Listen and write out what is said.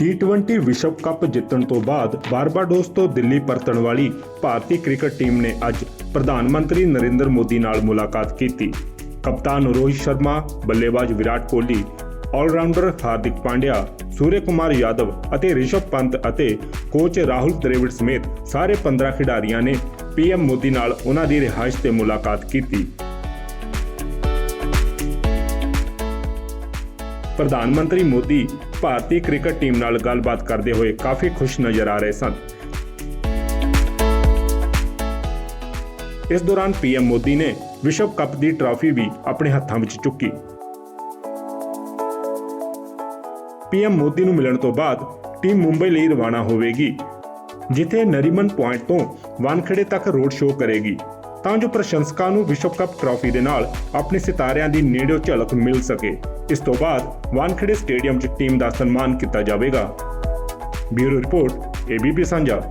T20 ਵਿਸ਼ਵ cup ਜਿੱਤਣ ਤੋਂ ਬਾਅਦ ਬਾਰਬਾਡੋਸ ਤੋਂ ਦਿੱਲੀ ਪਰਤਣ ਵਾਲੀ ਭਾਰਤੀ ਕ੍ਰਿਕਟ ਟੀਮ ਨੇ ਅੱਜ ਪ੍ਰਧਾਨ ਮੰਤਰੀ ਨਰਿੰਦਰ ਮੋਦੀ ਨਾਲ ਮੁਲਾਕਾਤ ਕੀਤੀ। ਕਪਤਾਨ ਰੋਹਿਤ ਸ਼ਰਮਾ, ਬੱਲੇਬਾਜ਼ ਵਿਰਾਟ ਕੋਹਲੀ ਆਲਰਾਊਂਡਰ ਹਾਰਦਿਕ ਪਾਂਡਿਆ ਸੂਰਯ ਕੁਮਾਰ ਯਾਦਵ ਅਤੇ ਰਿਸ਼ਭ ਪੰਤ ਅਤੇ ਕੋਚ ਰਾਹੁਲ ਦ੍ਰਵਿੜ ਸਮੇਤ ਸਾਰੇ 15 ਖਿਡਾਰੀਆਂ ਨੇ ਪੀਐਮ ਮੋਦੀ ਨਾਲ ਉਹਨਾਂ ਦੀ ਰਿਹਾਇਸ਼ ਤੇ ਮੁਲਾਕਾਤ ਕੀਤੀ। ਪ੍ਰਧਾਨ ਮੰਤਰੀ ਮੋਦੀ ਭਾਰਤੀ ਕ੍ਰਿਕਟ ਟੀਮ ਨਾਲ ਗੱਲਬਾਤ ਕਰਦੇ ਹੋਏ ਕਾਫੀ ਖੁਸ਼ ਨਜ਼ਰ ਆ ਰਹੇ ਸਨ। ਇਸ ਦੌਰਾਨ ਪੀਐਮ ਮੋਦੀ ਨੇ ਵਿਸ਼ਵ ਕੱਪ ਦੀ ਟਰਾਫੀ ਵੀ ਆਪਣੇ ਹੱਥਾਂ ਵਿੱਚ ਚੁੱਕੀ। ਪੀਐਮ ਮੋਦੀ ਨੂੰ ਮਿਲਣ ਤੋਂ ਬਾਅਦ ਟੀਮ ਮੁੰਬਈ ਲਈ ਰਵਾਨਾ ਹੋਵੇਗੀ, ਜਿੱਥੇ ਨਰੀਮਨ ਪੁਆਇੰਟ ਤੋਂ ਵਾਨਖੇੜੇ ਤੱਕ ਰੋਡ ਸ਼ੋਅ ਕਰੇਗੀ। ਤਾਂ ਜੋ ਪ੍ਰਸ਼ੰਸਕਾਂ ਨੂੰ ਵਿਸ਼ਵ ਕੱਪ ਟਰਾਫੀ ਦੇ ਨਾਲ ਆਪਣੇ ਸਿਤਾਰਿਆਂ ਦੀ ਨੇੜਿਓਂ ਝਲਕ ਮਿਲ ਸਕੇ। ਇਸ ਤੋਂ ਬਾਅਦ ਵਾਨਖੇੜੇ ਸਟੇਡੀਅਮ 'ਚ ਟੀਮ ਦਾ ਸਨਮਾਨ ਕੀਤਾ ਜਾਵੇਗਾ। ਬਿਊਰੋ ਰਿਪੋਰਟ ਏਬੀਪੀ ਸਾਂਝਾ।